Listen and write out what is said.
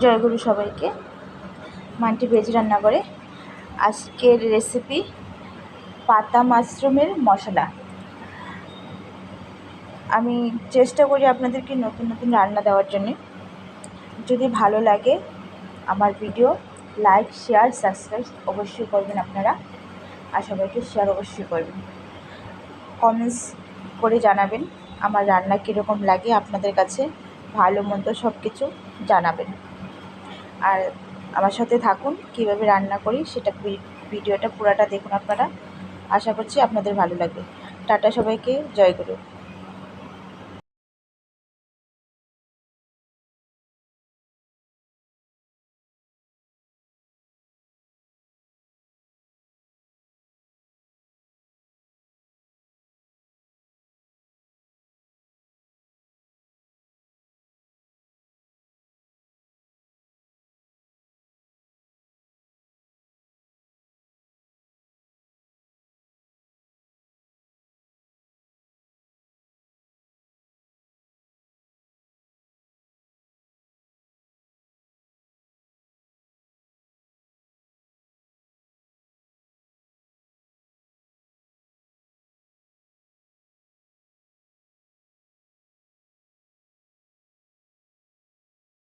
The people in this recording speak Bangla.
জয়গুরু সবাইকে। মান্টি ভেজ রান্না করে। আজকের রেসিপি পাতা মাশরুমের মশলা। আমি চেষ্টা করি আপনাদেরকে নতুন নতুন রান্না দেওয়ার জন্যে। যদি ভালো লাগে আমার ভিডিও লাইক শেয়ার সাবস্ক্রাইব অবশ্যই করবেন আপনারা। আর সবাইকে শেয়ার অবশ্যই করবেন। কমেন্টস করে জানাবেন আমার রান্না কীরকম লাগে আপনাদের কাছে। ভালো মন্দ সব কিছু জানাবেন। আর আমার সাথে থাকুন, কীভাবে রান্না করি সেটা ভিডিওটা পুরাটা দেখুন আপনারা। আশা করছি আপনাদের ভালো লাগবে। টাটা সবাইকে, জয় গুরু।